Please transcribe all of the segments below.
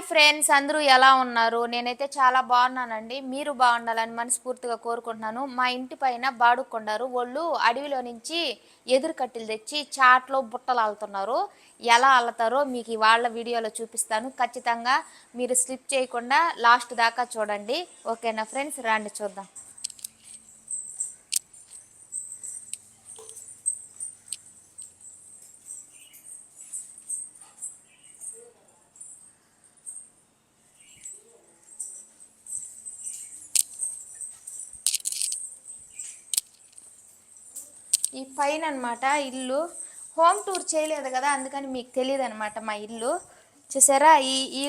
Hi friends అందరూ ఎలా ఉన్నారు? నేనైతే చాలా బాగున్నానండి. మీరు బాగుండాలని మనస్ఫూర్తిగా కోరుకుంటున్నాను. మా ఇంటి పైన బాడుకొండారు. వాళ్ళు అడవిలో నుంచి ఎదురు కట్టెలు తెచ్చి చాట్లో బుట్టలు అల్లుతున్నారు. ఎలా అల్లుతారో మీకు వాళ్ళ వీడియోలో చూపిస్తాను. ఖచ్చితంగా మీరు స్లిప్ చేయకుండా లాస్ట్ దాకా చూడండి. ఓకేనా ఫ్రెండ్స్? రండి చూద్దాం ఈ పైన అనమాట ఇల్లు. హోమ్ టూర్ చేయలేదు కదా అందుకని మీకు తెలియదు అనమాట మా ఇల్లు. చూసారా? ఈ ఈ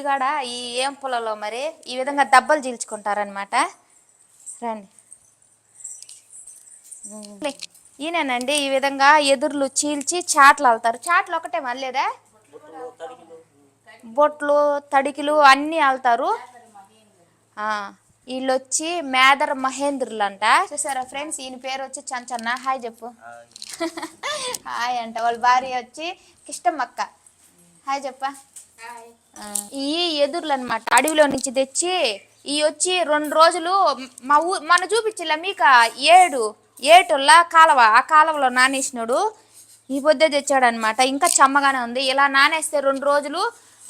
ఈ ఏం పొలంలో మరి ఈ విధంగా దెబ్బలు చీల్చుకుంటారనమాట. రండి. ఈయనండి ఈ విధంగా ఎదుర్లు చీల్చి చాట్లు అల్లుతారు చాట్లు ఒకటే మళ్ళీదా. బొట్లు తడికిలు అన్నీ అల్లుతారు వీళ్ళు వచ్చి మేదర్ మహేంద్రులు అంట చూసారా ఫ్రెండ్స్? ఈయన పేరు వచ్చి చంచన్న. హాయ్ చెప్పు. హాయ్ అంట. వాళ్ళ భార్య వచ్చి కిష్టమక్క. హాయ్ చెప్పా. ఈ ఎదుర్లు అనమాట అడవిలో నుంచి తెచ్చి ఈ వచ్చి రెండు రోజులు మా ఊ మన చూపించిలా మీక ఏడు ఏటుల్లా కాలువ ఆ కాలువలో నానేసినాడు ఈ పొద్దే తెచ్చాడనమాట. ఇంకా చమ్మగానే ఉంది. ఇలా నానేస్తే రెండు రోజులు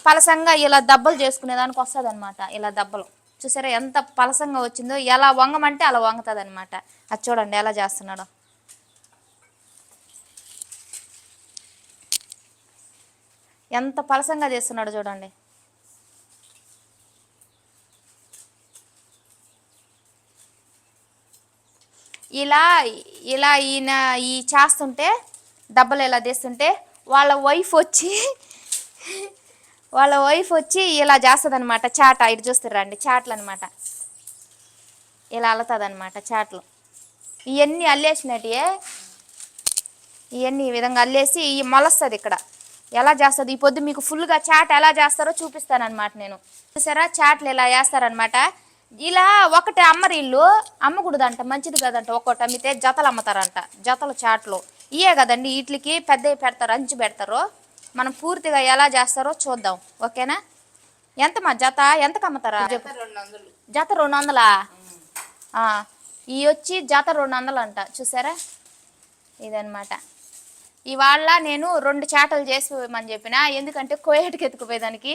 పలసంగా ఇలా దెబ్బలు చేసుకునేదానికి వస్తుంది అనమాట ఇలా దెబ్బలు. చూసారా ఎంత పలసంగా వచ్చిందో? ఎలా వంగమంటే అలా వంగుతుంది అనమాట అది చూడండి ఎలా చేస్తున్నాడో. ఎంత పలసంగా చేస్తున్నాడో చూడండి. ఇలా ఇలా ఈయన ఈ చేస్తుంటే డబ్బలు ఇలా తీస్తుంటే వాళ్ళ వైఫ్ వచ్చి వాళ్ళ వైఫ్ వచ్చి ఇలా చేస్తుంది అనమాట చాట ఇటు చూస్తారండి చాట్లు అనమాట ఇలా అల్లుతుంది అనమాట చాట్లు ఇవన్నీ అల్లేసినట్టే ఇవన్నీ ఈ విధంగా అల్లేసి ఈ మొలస్తుంది ఇక్కడ. ఎలా చేస్తుంది? ఈ పొద్దు మీకు ఫుల్గా చాట్ ఎలా చేస్తారో చూపిస్తానమాట నేను. చూసారా? చాట్లు ఇలా చేస్తారనమాట ఇలా ఒకటి అమ్మరి ఇల్లు అమ్మకూడదంట మంచిది కదంట ఒక్కోటి అమ్మితే జతలు అమ్ముతారంట జతలు చాట్లు ఇయే కదండి వీటికి పెద్దవి పెడతారు అంచు పెడతారు. మనం పూర్తిగా ఎలా చేస్తారో చూద్దాం. ఓకేనా? ఎంత మా జత? ఎంతకు అమ్ముతారా చెప్పు. జత రెండు వందలా? ఈ వచ్చి జత రెండు వందలు అంట చూసారా? ఇదన్నమాట. ఇవాళ నేను రెండు చాటలు చేసిపోమని చెప్పిన. ఎందుకంటే కోయేటికి ఎత్తుకుపోయేదానికి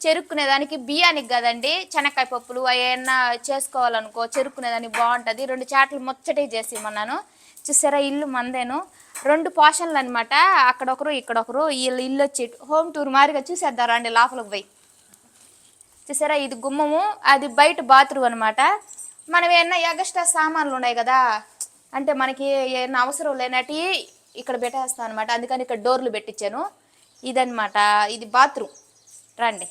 చెరుక్కునేదానికి బియ్యానికి కదండి శనక్కాయ పప్పులు ఏమన్నా చేసుకోవాలనుకో చెరుక్కునేదానికి బాగుంటుంది. రెండు చాటలు ముచ్చటే చేసి ఇమ్మన్నాను చూసారా? ఇల్లు మందేను. రెండు పోషన్లు అనమాట అక్కడొకరు ఇక్కడొకరు. వీళ్ళు ఇల్లు వచ్చి హోమ్ టూర్ మారిగా చూసేద్దారా అండి లోపలికి పోయి. చూసారా? ఇది గుమ్మము అది బయట బాత్రూమ్ అనమాట మనం ఏమన్నా ఎగస్ట్రా సామాన్లు ఉన్నాయి కదా? అంటే మనకి ఏమన్నా అవసరం లేనటి ఇక్కడ పెట్టేస్తాను అనమాట అందుకని ఇక్కడ డోర్లు పెట్టించాను. ఇదనమాట ఇది బాత్రూమ్. రండి.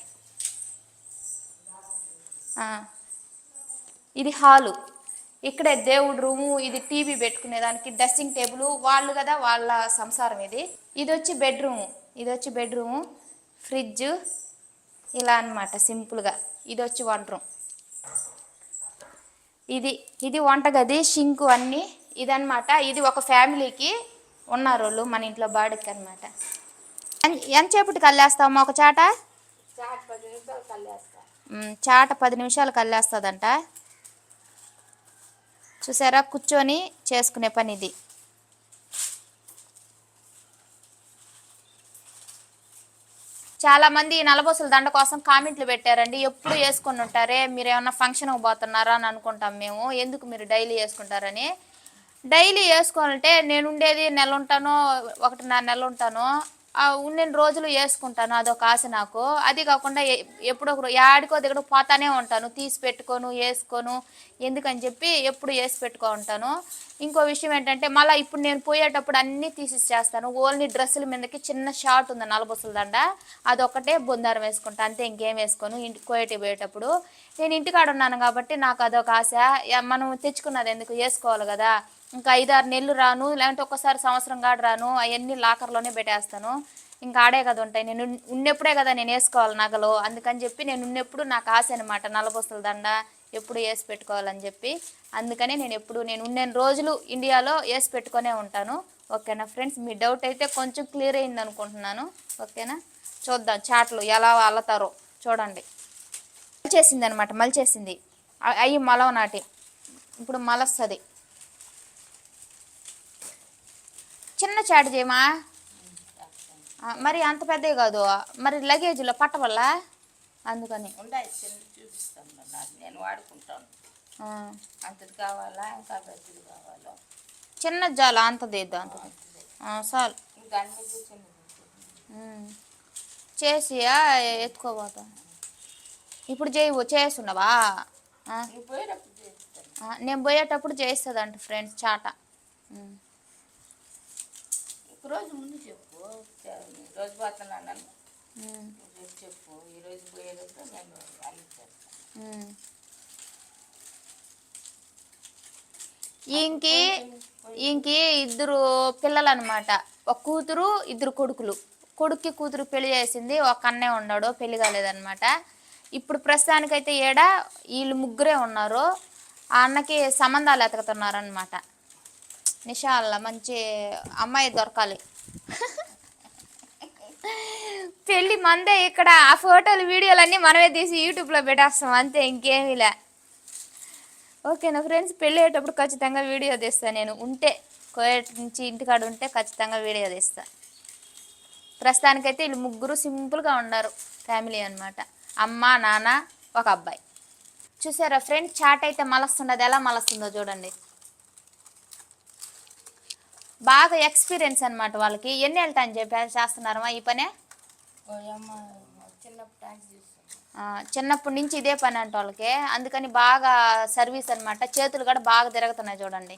ఇది హాలు. ఇక్కడే దేవుడు రూము ఇది టీవీ పెట్టుకునేదానికి డ్రెస్సింగ్ టేబుల్ వాళ్ళు కదా వాళ్ళ సంసారం ఇది. ఇది వచ్చి బెడ్రూము ఇది వచ్చి బెడ్రూము ఫ్రిడ్జ్ ఇలా అన్నమాట సింపుల్గా. ఇది వచ్చి వంట రూమ్ ఇది ఇది వంటగది షింకు అన్నీ ఇదన్నమాట. ఇది ఒక ఫ్యామిలీకి ఉన్నారు వాళ్ళు మన ఇంట్లో బాడికి అనమాట ఎంతసేపటి కల్లేస్తామా ఒక చాట? మ్, చాట పది నిమిషాలు కల్లేస్తుందంట. చూసారా? కూర్చొని చేసుకునే పని ఇది చాలామంది ఈ నలబోసుల దండ కోసం కామెంట్లు పెట్టారండి. ఎప్పుడు వేసుకొని ఉంటారే? మీరు ఏమన్నా ఫంక్షన్కి పోతున్నారా అని అనుకుంటాం మేము. ఎందుకు మీరు డైలీ వేసుకుంటారని? డైలీ వేసుకోవాలంటే నేను ఉండేది నెల ఉంటాను ఒకటిన్నర నెల ఉంటాను ఆ రోజులు వేసుకుంటాను. అదొక ఆశ నాకు. అది కాకుండా ఎప్పుడో యాడికో దగ్గర పోతానే ఉంటాను. తీసి పెట్టుకోను వేసుకోను. ఎందుకని చెప్పి ఎప్పుడు వేసి పెట్టుకో ఉంటాను. ఇంకో విషయం ఏంటంటే మళ్ళీ ఇప్పుడు నేను పోయేటప్పుడు అన్నీ తీసి చేస్తాను. ఓన్లీ డ్రెస్సుల మీదకి చిన్న షార్ట్ ఉంది నలబొసల దండ. అదొకటే బొందారం వేసుకుంటా. అంతే ఇంకేం వేసుకోను. ఇంటి పోయేటి పోయేటప్పుడు నేను ఇంటికాడ ఉన్నాను కాబట్టి నాకు అదొక ఆశ. మనం తెచ్చుకున్నది ఎందుకు? వేసుకోవాలి కదా. ఇంకా ఐదారు నెలలు రాను లేదంటే ఒక్కసారి సంవత్సరం కాడ రాను అవన్నీ లాకర్లోనే పెట్టేస్తాను. ఇంకా ఆడే కదా ఉంటాయి. నేను ఉన్నప్పుడే కదా నేను వేసుకోవాలి నగలు. అందుకని చెప్పి నేను ఉన్నప్పుడు నాకు ఆశ అనమాట నలబొసల దండ. ఎప్పుడు వేసి పెట్టుకోవాలని చెప్పి. అందుకని నేను ఎప్పుడు నేను ఉన్న రోజులు ఇండియాలో వేసి పెట్టుకొనే ఉంటాను. ఓకేనా ఫ్రెండ్స్? మీ డౌట్ అయితే కొంచెం క్లియర్ అయింది అనుకుంటున్నాను. ఓకేనా? చూద్దాం చాట్లు ఎలా అల్లతారో చూడండి. మలిచేసింది. అనమాట మలిచేసింది అవి మలవ నాటి. ఇప్పుడు మలస్తుంది. చిన్న చాటు చేయమా? మరి అంత పెద్దవి కాదు. మరి లగేజ్లో పట్టవల్ల అందుకని. ఉండాయి చిన్న చూపిస్తాను నాకు నేను వాడుకుంటాను. అంతది కావాలా? ఇంకా పెద్దది కావాలో? చిన్న జాల అంతది ఇద్దాం అంతది. చాలు. ఇంకా అన్ని చిన్నది. చేసి ఎత్తుకోబోతా. ఇప్పుడు చేయవు చేస్తుండవా ఆ, నువ్వు పోయేటప్పుడు చేస్తాను. ఆ, నేను పోయేటప్పుడు చేస్తుందంట ఫ్రెండ్స్ చాట. రోజు ముందు చెప్పు రోజు పోతున్నాను చెప్పు. ఈ రోజు పోయేటప్పుడు నేను. ఈయనకి ఈయనకి ఇద్దరు పిల్లలు అనమాట ఒక కూతురు ఇద్దరు కొడుకులు. కొడుక్కి కూతురు పెళ్ళి చేసింది ఒక అన్నే ఉన్నాడు పెళ్ళి కాలేదన్నమాట ఇప్పుడు ప్రస్తుతానికైతే ఏడ వీళ్ళు ముగ్గురే ఉన్నారు. ఆ అన్నకి సంబంధాలు ఎతకుతున్నారనమాట. నిషాల్లా మంచి అమ్మాయి దొరకాలి. పెళ్ళి మందే ఇక్కడ ఆ ఫోటోలు వీడియోలు అన్నీ మనమే తీసి యూట్యూబ్లో పెట్టేస్తాం. అంతే ఇంకేమీలే ఓకేనా ఫ్రెండ్స్ పెళ్ళి అయ్యేటప్పుడు ఖచ్చితంగా వీడియో తీస్తాను నేను ఉంటే కోయట్ నుంచి ఇంటికాడ ఉంటే ఖచ్చితంగా వీడియో తీస్తా. ప్రస్తుతానికైతే వీళ్ళు ముగ్గురు సింపుల్గా ఉన్నారు ఫ్యామిలీ అన్నమాట. అమ్మ నాన్న ఒక అబ్బాయి. చూసారా ఫ్రెండ్స్ చాట్ అయితే మలస్తుండదు ఎలా మలస్తుందో చూడండి. బాగా ఎక్స్పీరియన్స్ అన్నమాట వాళ్ళకి. ఎన్ని ఏళ్ళ అని చెప్పి చేస్తున్నారమ్మా ఈ పనే? చిన్నప్పటి నుంచి ఇదే పని అంట వాళ్ళకి. అందుకని బాగా సర్వీస్ అన్నమాట. చేతులు కూడా బాగా తిరుగుతున్నాయి చూడండి.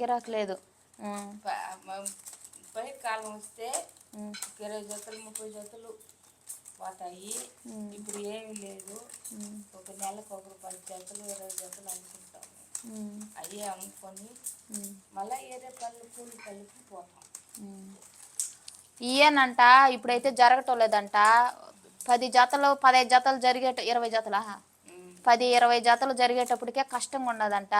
గిరాకీ లేదు. కాలం వస్తే ఇరవై జతలు ముప్పై జతలు పోతాయి. ఇప్పుడు ఏమీ లేదు. ఒక నెలకు ఒక పది జతలు ఇరవై జతలు అనుకుంటాము. అవి అమ్ముకొని మళ్ళీ ఏరే పళ్ళు కూలి పళ్ళకి పోతాం. ఉమ్. ఇయ్యనంట ఇప్పుడైతే జరగటం లేదంట పది జతలు పదహైదు జతలు జరిగేట ఇరవై జతలా? పది ఇరవై జతలు జరిగేటప్పటికే కష్టంగా ఉన్నదంట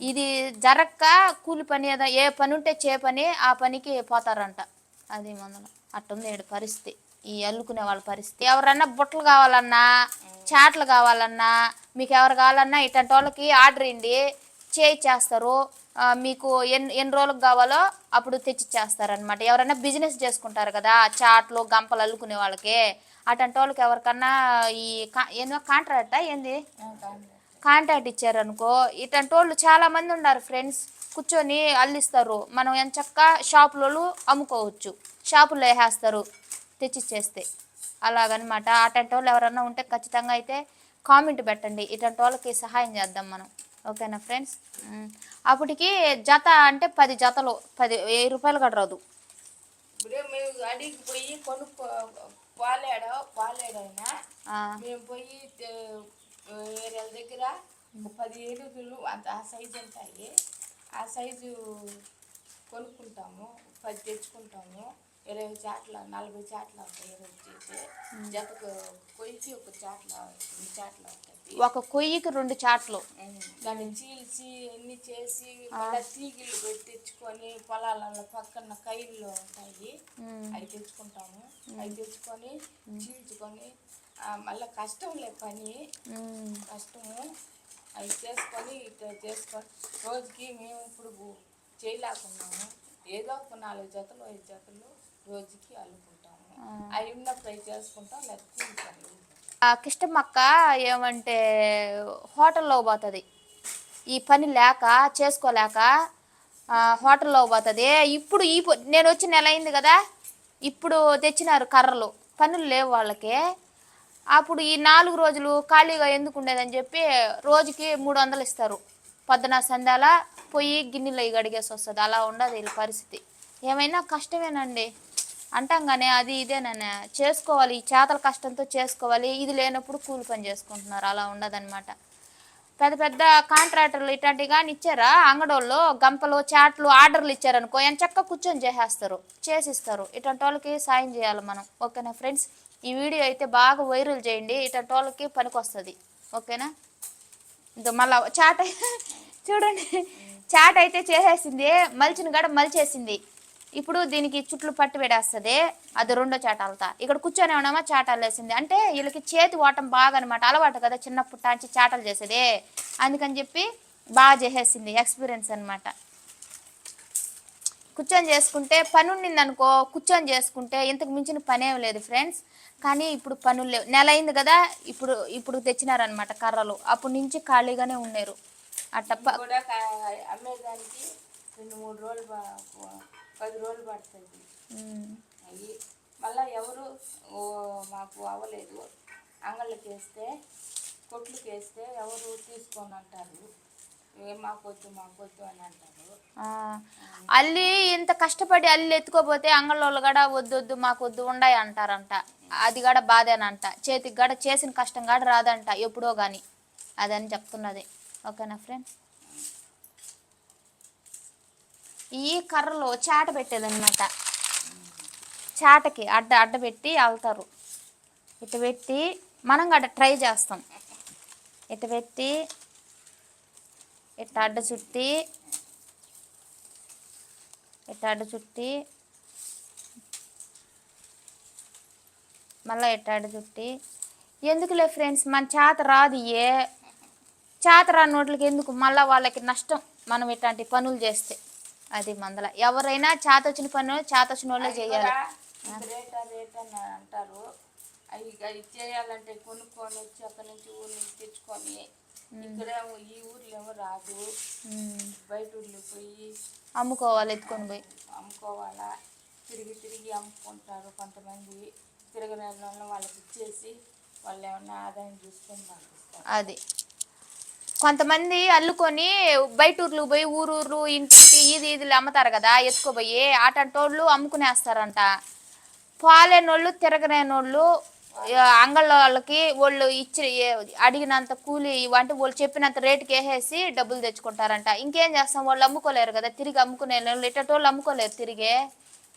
ఇది జరక్క కూలి పని ఏదో ఏ పని ఉంటే చే పని ఆ పనికి పోతారంట. అది మందలం అట్టుంది ఈడ పరిస్థితి. ఈ అల్లుకునే వాళ్ళ పరిస్థితి. ఎవరన్నా బుట్టలు కావాలన్నా చాట్లు కావాలన్నా మీకు ఎవరు కావాలన్నా ఇట్లాంటి వాళ్ళకి ఆర్డర్ ఇండి చేయి చేస్తారు. మీకు ఎన్ని ఎన్ని రోజులకు కావాలో అప్పుడు తెచ్చిచ్చేస్తారనమాట ఎవరైనా బిజినెస్ చేసుకుంటారు కదా చాట్లు గంపలు అల్లుకునే వాళ్ళకి. అటువంటి వాళ్ళకి ఎవరికన్నా ఈ కా- కాంట్రాక్టా ఏంది? కాంటాక్ట్ ఇచ్చారనుకో ఇటువంటి వాళ్ళు చాలా మంది ఉన్నారు ఫ్రెండ్స్ కూర్చొని అల్లిస్తారు. మనం ఎంచక్క షాపులలో అమ్ముకోవచ్చు. షాపులో వేసేస్తారు. తెచ్చిచ్చేస్తే. అలాగనమాట. అట్లాంటి వాళ్ళు ఎవరన్నా ఉంటే ఖచ్చితంగా అయితే కామెంట్ పెట్టండి. ఇట్లాంటి వాళ్ళకి సహాయం చేద్దాం మనం. ఓకేనా ఫ్రెండ్స్. అప్పటికి జత అంటే పది జతలు పది వెయ్యి రూపాయలు కూడా రాదు ఇప్పుడే మేము అడిగి పోయి కొనుక్కో పాలేడ పాలేడైనా ఆ, మేము పోయి దగ్గర పది అంత ఆ సైజు ఉంటాయి. ఆ సైజు కొనుక్కుంటాము పది తెచ్చుకుంటాము. ఇరవై చాట్ల నలభై చాట్ల ఉంటాయి ఇరవై జతకు కొయ్యికి ఒక చాట్ల రెండు చాట్ల ఉంటుంది ఒక కొయ్యికి రెండు చాట్లు. దాన్ని చీల్చి అన్ని చేసి మళ్ళీ తీగిళ్ళు పెట్టి తెచ్చుకొని పొలాలలో పక్కన కైళ్ళు ఉంటాయి. అవి తెచ్చుకుంటాము. అవి తెచ్చుకొని చీల్చుకొని మళ్ళీ కష్టం లే పని. కష్టము. అవి చేసుకొని ఇట్లా చేసుకొని రోజుకి మేము ఇప్పుడు చేయలేకున్నాము ఏదో ఒక నాలుగు జతలు ఐదు జతలు రోజుకి అల్లుకుంటాము. అవి ఉన్నప్పుడు అవి చేసుకుంటాం? లేకపోతే ఆ కిష్టమక్క ఏమంటే హోటల్లో పోతుంది. ఈ పని లేక చేసుకోలేక హోటల్లో పోతుంది. ఇప్పుడు ఈ నేను వచ్చి నెల అయింది కదా ఇప్పుడు తెచ్చినారు కర్రలు. పనులు లేవు వాళ్ళకి. అప్పుడు ఈ నాలుగు రోజులు ఖాళీగా ఎందుకు ఉండేదని చెప్పి రోజుకి మూడు వందలు ఇస్తారు. పొద్దున సంధ్యాల పోయి గిన్నెలు అవి గడిగేసి వస్తుంది. అలా ఉండదు వీళ్ళ పరిస్థితి. ఏమైనా కష్టమేనండి. అంటాం కానీ అది ఇదేననే చేసుకోవాలి ఈ చేతల కష్టంతో చేసుకోవాలి ఇది లేనప్పుడు కూలి పని చేసుకుంటున్నారు. అలా ఉండదన్నమాట. పెద్ద పెద్ద కాంట్రాక్టర్లు ఇట్లాంటివి కానీ ఇచ్చారా? అంగడోళ్ళు గంపలు చాట్లు ఆర్డర్లు ఇచ్చారనుకో ఎంత చక్క కూర్చొని చేసేస్తారు చేసిస్తారు. ఇట్లాంటి వాళ్ళకి సాయం చేయాలి మనం. ఓకేనా ఫ్రెండ్స్? ఈ వీడియో అయితే బాగా వైరల్ చేయండి. ఇట్లాంటి వాళ్ళకి పనికి వస్తుంది ఓకేనా? ఇది మళ్ళా చాట చూడండి. చాట్ అయితే చేసేసింది మలిచిన గడ మలిచేసింది. ఇప్పుడు దీనికి చుట్లు పట్టి పెడేస్తుంది. అది రెండో చాట ఇక్కడ కూర్చొని ఉన్నామా? చాటాలు వేసింది అంటే వీళ్ళకి చేతి ఓటం బాగా అనమాట అలవాటు కదా చిన్నప్పుడు టాంచి చాటలు చేసేది. అందుకని చెప్పి బాగా చేసేసింది. ఎక్స్పీరియన్స్ అన్నమాట. కూర్చొని చేసుకుంటే పని ఉండింది అనుకో కూర్చొని చేసుకుంటే ఇంతకు మించిన పనేం లేదు ఫ్రెండ్స్. కానీ ఇప్పుడు పనులు లేవు. నెల అయింది కదా ఇప్పుడు ఇప్పుడు తెచ్చినారనమాట కర్రలు. అప్పటి నుంచి ఖాళీగానే ఉన్నారు. అట్ట అమ్మేదానికి రెండు మూడు రోజులు పది రోజులు పడుతుంది. అవి మళ్ళీ ఎవరు మాకు అవ్వలేదు. అంగళ్ళకి వేస్తే కొట్లుకి వేస్తే ఎవరు తీసుకొని అల్లి ఇంత కష్టపడి అల్లి ఎత్తుకోపోతే అంగళ్ళోళ్ళు కూడా వద్దు వద్దు మాకు వద్దు ఉండాయి అంటారంట. అది కూడా బాధేనంట. చేతికి కూడా చేసిన కష్టం కూడా రాదంట ఎప్పుడో కానీ అదని చెప్తున్నది. ఓకేనా ఫ్రెండ్ ఈ కర్రలో చాట పెట్టేదన్నమాట. చాటకి అడ్డ అడ్డ పెట్టి అల్తారు. ఇటు పెట్టి మనం కూడా ట్రై చేస్తాం. ఇటు పెట్టి ఇట్ట అడ్డ చుట్టి ఇట్ట అడ్డ చుట్టి మళ్ళీ ఇట్ట అడ్డ చుట్టి. ఎందుకులే ఫ్రెండ్స్ మన చేత రాదు ఏ. చేత రాని నోట్లకి ఎందుకు? మళ్ళీ వాళ్ళకి నష్టం మనం ఇట్లాంటి పనులు చేస్తే. అది మందల. ఎవరైనా చేత వచ్చిన పనులు చేత వచ్చిన వాళ్ళే చేయాలి. ఇది రేట్ ఆ రేట్ అని అంటారు. అవి చేయాలంటే కొనుక్కొని వచ్చి అక్కడి నుంచి ఊరి నుంచి తెచ్చుకొని ఇక్కడే ఈ ఊర్లో ఏమో రాదు. బయట ఊర్లో పోయి అమ్ముకోవాలి ఎత్తుకొని పోయి. అమ్ముకోవాలా. తిరిగి తిరిగి అమ్ముకుంటారు కొంతమంది. తిరగని వాళ్ళ వాళ్ళకి ఇచ్చేసి వాళ్ళు ఏమన్నా ఆదాయం చూసుకొని అది. కొంతమంది అల్లుకొని బయట ఊర్లు పోయి ఊరూరు ఇంటింటి ఈది ఈదులు అమ్ముతారు కదా ఎత్తుకోపోయి ఆటంటోళ్ళు అమ్ముకునేస్తారంట. పాలేనోళ్ళు తిరగలేనోళ్ళు అంగళ్ళ వాళ్ళకి వాళ్ళు ఇచ్చి అడిగినంత కూలి అంటే వాళ్ళు చెప్పినంత రేటుకి వేసేసి డబ్బులు తెచ్చుకుంటారంట. ఇంకేం చేస్తాం? వాళ్ళు అమ్ముకోలేరు కదా తిరిగి అమ్ముకునే ఇట్టటోళ్ళు అమ్ముకోలేరు తిరిగే.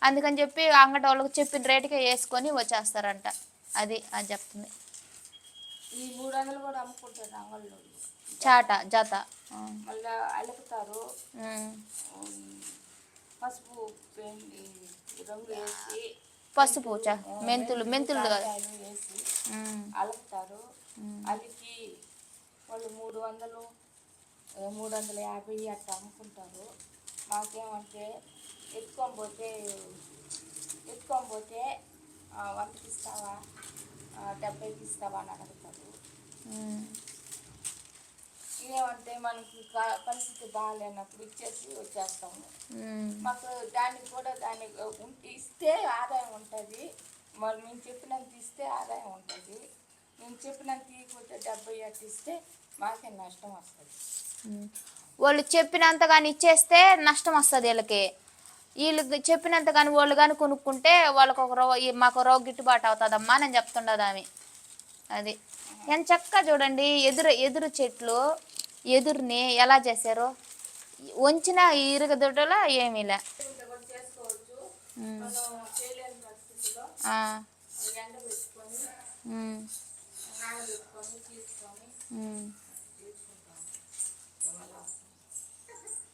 అందుకని చెప్పి అంగటి వాళ్ళకి చెప్పిన రేటుకే వేసుకొని వచ్చేస్తారంట. అది అది చెప్తుంది. చాట జత. పసుపు మెంతులు మెంతులు కదా కాయలు వేసి ఉమ్. అలుపుతారు అలికి వాళ్ళు మూడు వందలు ఏ, మూడు వందల యాభై అట్లా అమ్ముకుంటారు మాకేమంటే ఎత్తుకొని పోతే ఎత్తుకొని పోతే వందకి ఇస్తావా డెబ్బైకి ఇస్తావా అని అడుగుతారు. ఏమంటే మనకి పరిస్థితి బాగాలేనప్పుడు ఇచ్చేసి వచ్చేస్తాము. మాకు దానికి కూడా దానికి ఇస్తే ఆదాయం ఉంటుంది మరి మేము చెప్పినంత ఇస్తే ఆదాయం ఉంటుంది మేము చెప్పినంత తీయకపోతే డెబ్బై అట్టు ఇస్తే మాకే నష్టం వస్తుంది. వాళ్ళు చెప్పినంత కానీ ఇచ్చేస్తే నష్టం వస్తుంది వీళ్ళకి. వీళ్ళు చెప్పినంత కానీ వాళ్ళు కానీ కొనుక్కుంటే వాళ్ళకి ఒక రో ఈ- మాకు రో గిట్టుబాటు అవుతుందమ్మా నేను చెప్తుండదు ఆమె. అది. ఎంత చక్కగా చూడండి ఎదురు ఎదురు చెట్లు ఎదురుని ఎలా చేశారు? వంచిన ఇరగదొడ్డలా ఏమీలే కూడా చేసుకోవచ్చు ఉమ్. మనం చేయలేని పరిస్థితిలో ఆ. ఎండ పెట్టుకొని ఉమ్. నానబెట్టుకొని తీసుకొని ఉమ్. చేతులు కూడా తెగిపోతాయి ఆ? చేతులు కూడా చేస్తాయి మా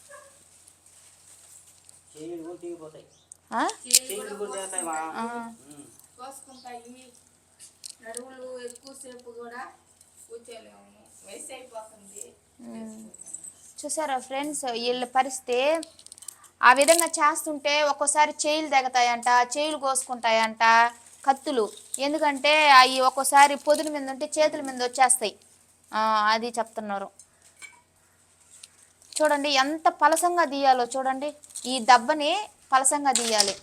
ఆ. ఉమ్. కోసుకుంటాయి నడువులు ఎక్కువసేపు కూడా కూర్చోలేము. వయసు అయిపోతుంది. చూసారా ఫ్రెండ్స్ వీళ్ళ పరిస్థితి? ఆ విధంగా చేస్తుంటే ఒక్కోసారి చేయిలు తెగతాయంట చేయిలు కోసుకుంటాయంట కత్తులు. ఎందుకంటే అవి ఒక్కోసారి పొదుల మీద ఉంటే చేతుల మీద వచ్చేస్తాయి. ఆ, అది చెప్తున్నారు. చూడండి ఎంత పలసంగా తీయాలో చూడండి. ఈ దెబ్బని పలసంగా తీయాలి.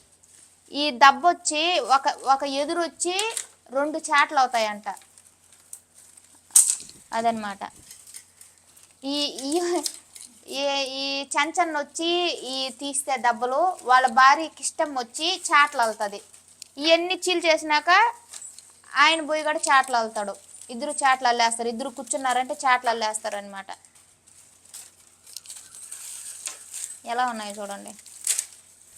ఈ దెబ్బ వచ్చి ఒక ఒక ఎదురు వచ్చి రెండు చాట్లు అవుతాయంట. అదనమాట ఈ ఈ ఈ చెంచన్ వచ్చి ఈ తీస్తే దెబ్బలు వాళ్ళ భార్యకి ఇష్టం వచ్చి చాట్లు వెళ్తుంది ఇవన్నీ చీల్ చేసినాక ఆయన పోయి కూడా చాట్లు వెళ్తాడు ఇద్దరు చాట్లు అల్లేస్తారు. ఇద్దరు కూర్చున్నారంటే చాట్లు అల్లేస్తారు అనమాట ఎలా ఉన్నాయి చూడండి.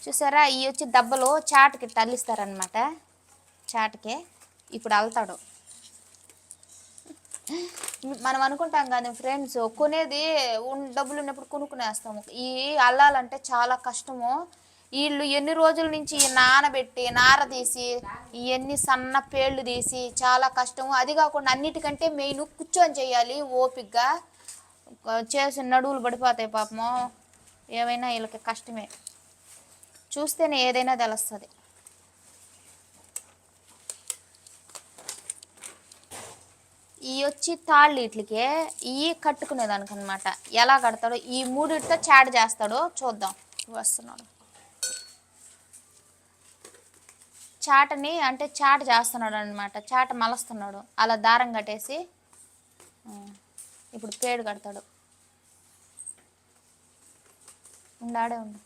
చూసారా? ఇవి వచ్చి దెబ్బలు చాటుకి తల్లిస్తారనమాట చాటుకే. ఇప్పుడు అల్తాడు. మనం అనుకుంటాం కానీ ఫ్రెండ్స్ కొనేది డబ్బులు ఉన్నప్పుడు కొనుక్కునేస్తాము. ఈ అల్లాలంటే చాలా కష్టము. వీళ్ళు ఎన్ని రోజుల నుంచి నానబెట్టి నార తీసి ఇవన్నీ సన్న పేళ్ళు తీసి చాలా కష్టము. అది కాకుండా అన్నిటికంటే మెయిన్ కూర్చొని చేయాలి ఓపిగ్గా. చేసి నడువులు పడిపోతాయి పాపము. ఏమైనా వీళ్ళకి కష్టమే. చూస్తేనే ఏదైనా తెలుస్తుంది. ఈ వచ్చి తాళ్ళు ఇట్లకే ఈ కట్టుకునేదానికి అనమాట ఎలా కడతాడో ఈ మూడిటితో చాట్ చేస్తాడో చూద్దాం. వస్తున్నాడు. చాటని అంటే చాట చేస్తున్నాడు అనమాట చాట మలస్తున్నాడు. అలా దారం కట్టేసి ఇప్పుడు పేడు కడతాడు. ఉండాడే ఉండు.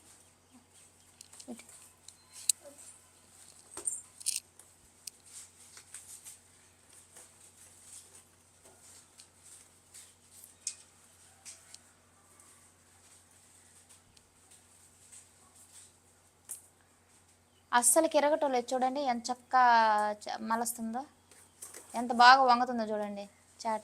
అస్సలు కిరగటం లేదు చూడండి ఎంత చక్క చ- మలస్తుందో. ఎంత బాగా వంగుతుందో చూడండి చాట.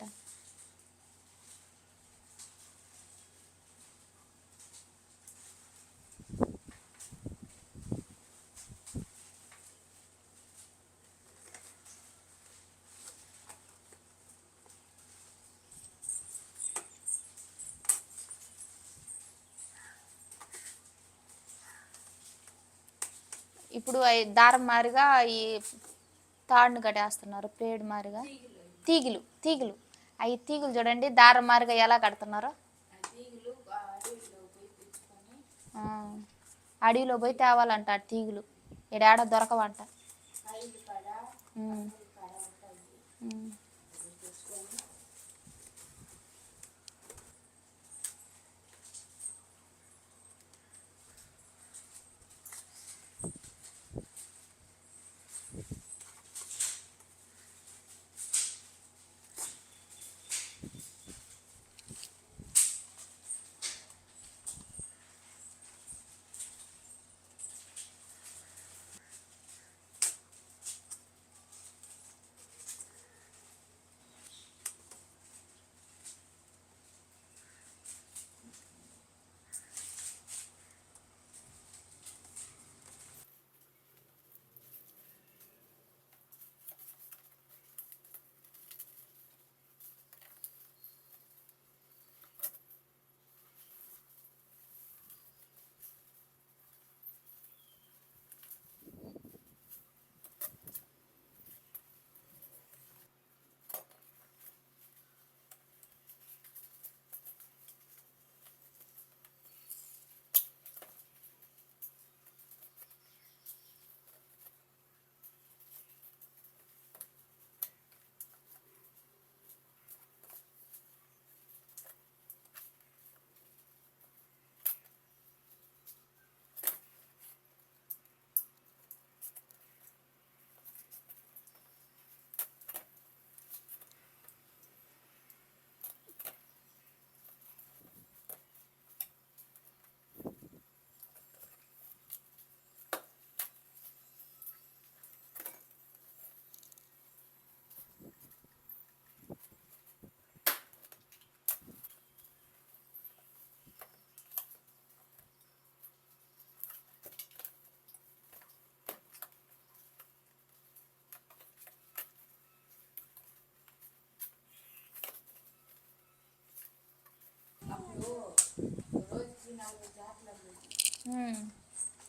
ఇప్పుడు దారం మారిగా ఈ తాడును కట్టేస్తున్నారు ప్లేడ్ మారిగా. తీగలు తీగలు. అవి తీగలు చూడండి దారం మారిగా ఎలా కడుతున్నారో. అడవిలో పోయి తేవాలంట తీగలు. ఈడాడ దొరకవంట.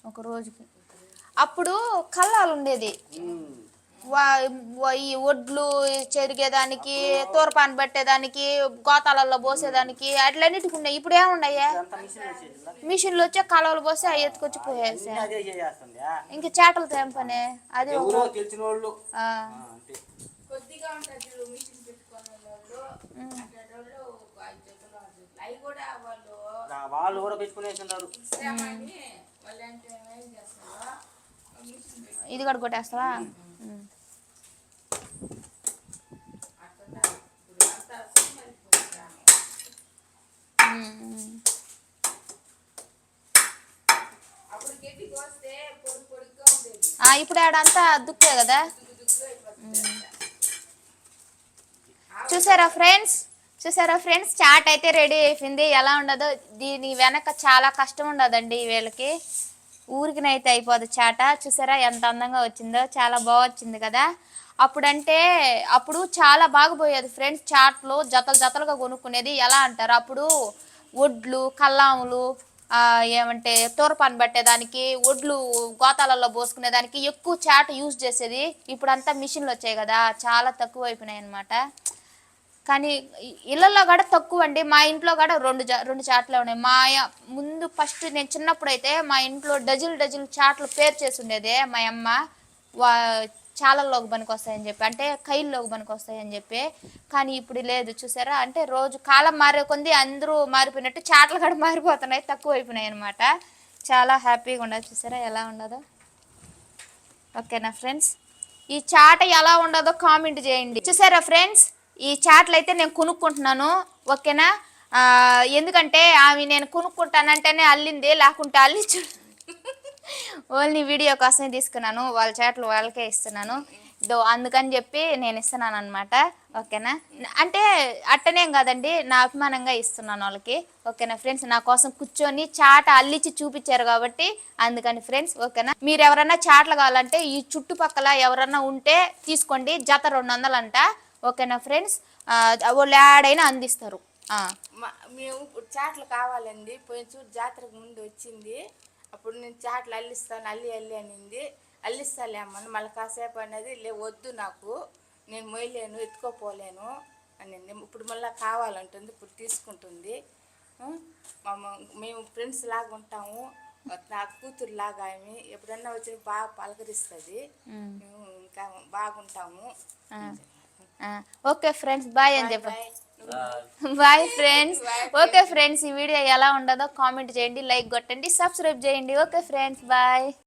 ఒక రోజుకి. అప్పుడు కల్లాలు ఉండేది ఈ ఒడ్లు చెరిగేదానికి తూర్పాన్ని పట్టేదానికి గోతాలలో పోసేదానికి అట్లన్నిటికి ఉన్నాయి ఇప్పుడు ఏమున్నాయా. మిషన్లు వచ్చే కలవలు పోసి అవి ఎత్తుకొచ్చి పోయేసా. అదే ఇంక చేటలు తెంపనే. అది ఆ, అంతే. కొద్దిగా ఉంటుంది చూడు మిషన్ పెట్టుకునే వాళ్ళు అట్లాంటి వాళ్ళు ఒక ఐదు జతలు ఆరు జతలు అవి కూడా వాళ్ళు కూడా పెట్టుకునేస్తున్నారు ఇది కూడా కొట్టేస్తావా? ఇప్పుడు ఆడంతా దుక్కే కదా? చూసారా ఫ్రెండ్స్? చూసారా ఫ్రెండ్స్? చాట్ అయితే రెడీ అయిపోయింది. ఎలా ఉండదో దీని వెనక చాలా కష్టం ఉండదండి వీళ్ళకి. ఊరికినైతే అయిపోదు చాట. చూసారా ఎంత అందంగా వచ్చిందో? చాలా బాగా వచ్చింది కదా? అప్పుడంటే అప్పుడు చాలా బాగా పోయేది ఫ్రెండ్స్. చాట్లు జతలు జతలుగా కొనుక్కునేది ఎలా అంటారు? అప్పుడు వడ్లు కల్లాములు ఏమంటే తూరపాన్ పట్టేదానికి ఒడ్లు గోతాలలో పోసుకునేదానికి ఎక్కువ చాట యూజ్ చేసేది. ఇప్పుడంతా మిషన్లు వచ్చాయి కదా? చాలా తక్కువ అయిపోయినాయి అనమాట కానీ ఇళ్ళల్లో కూడా తక్కువ అండి మా ఇంట్లో కూడా రెండు రెండు చాట్లే ఉన్నాయి. మా య- ముందు ఫస్ట్ నేను చిన్నప్పుడు అయితే మా ఇంట్లో డజులు డజులు చాట్లు పేరు చేసి ఉండేదే మా అమ్మ. వా చాలల్లోకి పనికి వస్తాయని చెప్పి అంటే కైల్లోకి పనికి వస్తాయని చెప్పి. కానీ ఇప్పుడు లేదు చూసారా? అంటే రోజు కాలం మారే కొంది అందరూ మారిపోయినట్టు చాట్లు కూడా మారిపోతున్నాయి తక్కువ అయిపోయినాయి అనమాట చాలా హ్యాపీగా ఉండదు చూసారా? ఎలా ఉండదో. ఓకేనా ఫ్రెండ్స్? ఈ చాట ఎలా ఉండదో కామెంట్ చేయండి. చూసారా ఫ్రెండ్స్? ఈ చాట్లు అయితే నేను కొనుక్కుంటున్నాను ఓకేనా? ఎందుకంటే ఆమె నేను కొనుక్కుంటానంటేనే అల్లింది లేకుంటే అల్లించు. ఓన్లీ వీడియో కోసమే తీసుకున్నాను వాళ్ళ చాట్లు వాళ్ళకే ఇస్తున్నాను. దో అందుకని చెప్పి నేను ఇస్తున్నాను అనమాట ఓకేనా? అంటే అట్టనేం కాదండి నా అభిమానంగా ఇస్తున్నాను వాళ్ళకి ఓకేనా ఫ్రెండ్స్? నా కోసం కూర్చొని చాట అల్లించి చూపించారు కాబట్టి అందుకని ఫ్రెండ్స్ ఓకేనా? మీరు ఎవరన్నా చాట్లు కావాలంటే ఈ చుట్టుపక్కల ఎవరన్నా ఉంటే తీసుకోండి జత రెండు వందలంట. ఓకేనా ఫ్రెండ్స్? వాళ్ళు యాడైనా అందిస్తారు. మేము ఇప్పుడు చాట్లు కావాలండి. పోయిన చూడు జాతరకు ముందు వచ్చింది. అప్పుడు నేను చాట్లు అల్లిస్తాను అల్లి అల్లి అనింది. అల్లిస్తాలే అమ్మని మళ్ళీ కాసేపు అనేది లే వద్దు నాకు. నేను మొయ్యలేను ఎత్తుకోపోలేను అనింది. ఇప్పుడు మళ్ళీ కావాలంటుంది ఇప్పుడు తీసుకుంటుంది. మేము ఫ్రెండ్స్ లాగా ఉంటాము. నా కూతురు లాగా ఆమె. ఎప్పుడన్నా వచ్చి బాగా పలకరిస్తుంది. మేము ఇంకా బాగుంటాము. ఓకే ఫ్రెండ్స్ బాయ్ అని చెప్పండి bye. Bye friends. Okay friends ఈ వీడియో ఎలా ఉండదో కామెంట్ చేయండి లైక్ కొట్టండి సబ్స్క్రైబ్ చేయండి. Okay friends bye.